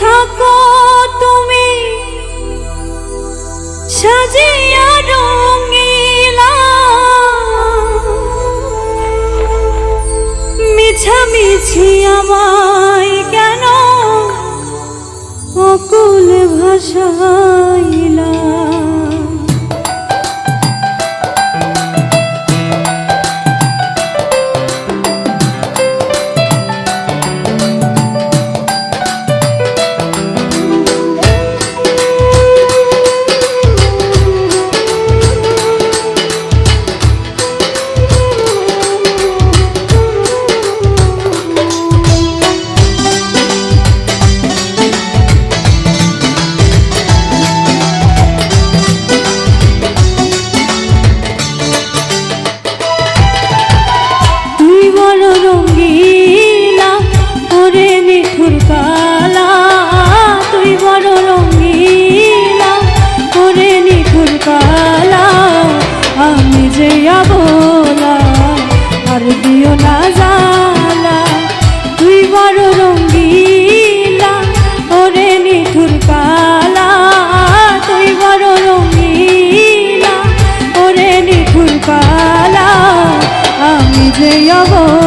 থাকো তুমি। সাজিয়া রঙিলা। মিছামিছি আমায় কেন অকুল ভাষাইলা? আর দিও না জালা তুই বড় রঙ্গিলা ওরে নিঠুর কালা। তুই বড় রঙ্গিলা ওরে নিঠুর কালা। আমি যে অবলা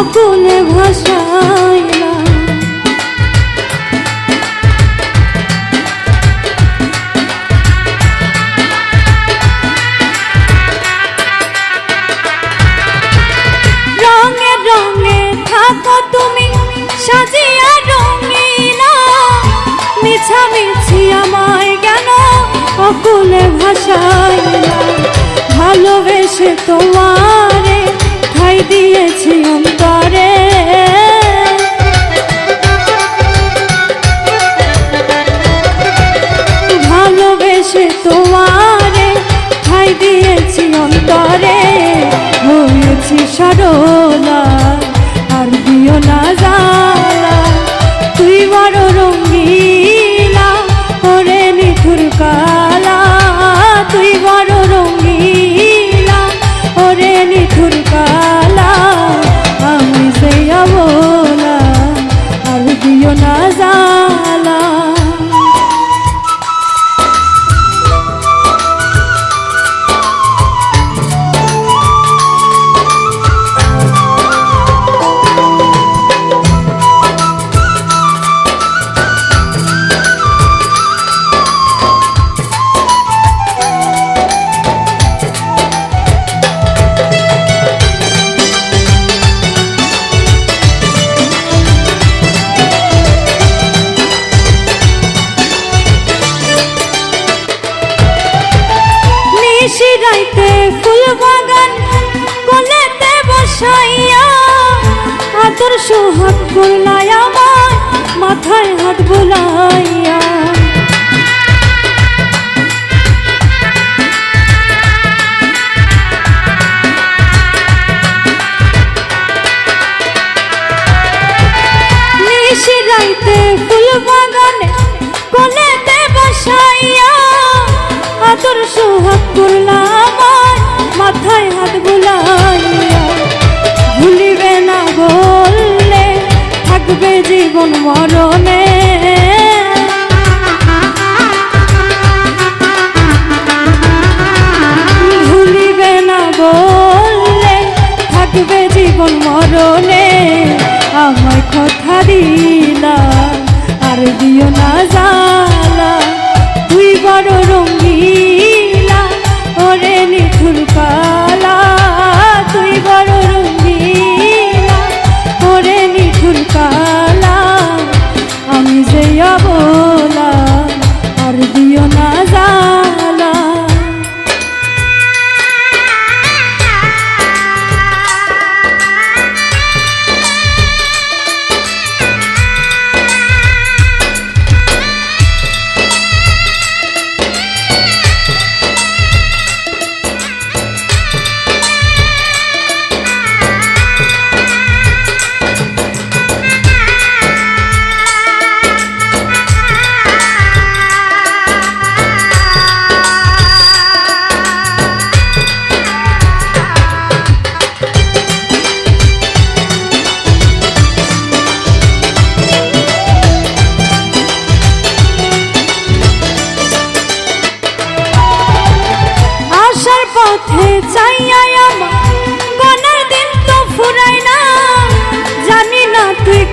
অকুলে ভাষাইলা রঙে রঙে থাকো তুমি, সাজিয়া রঙিলা মিছামিছি আমায় কেন অকুলে ভাষাইলা ভালোবেসে তোমারে ঠাই দিয়েছি সোহাগ করলাই আমার, মাথায় হাত বুলাইয়া। রাইতে ফুল বাগানে বসাইয়া, আদর সোহাগ করলাম মাথায় হাত জীবন মরণে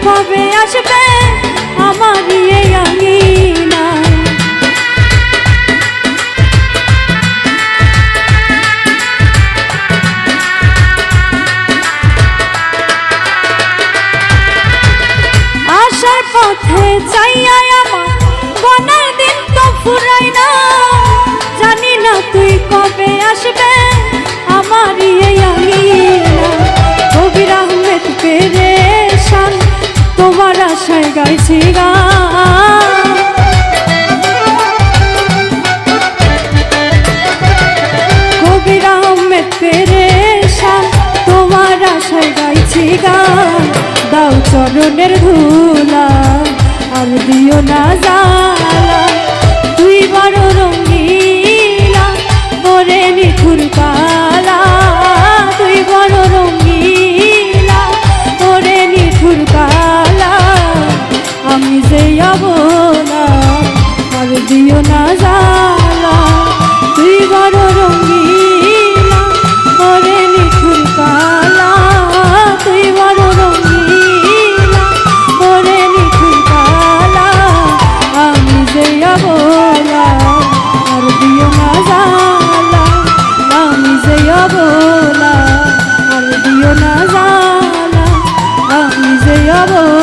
কবে আসবে আমার এই আঙিনা? আসার পথে চাইয়া আমার বনার দিন তো ফুরাই না। জানি না তুই কবে আসবে আমার এই গাইছি গা কবিরাম তেরে তোমার আশায় গাইছি গান। দাও চরণের ধুলা, আর দিও না জালা তুই বড় রঙিলা মরে নিঠুর কালা। তুই বড় রঙিলা মরে নিঠুর কালা। পাবো না, আর দিও না জালা তুই বড় রঙিলা, করে নিঠুর কালা। তুই বড় রঙিলা, করে নিঠুর কালা। আমি যে বলা আর দিও না জালা আমি যে বলা আর দিও না জালা আমি যে বলা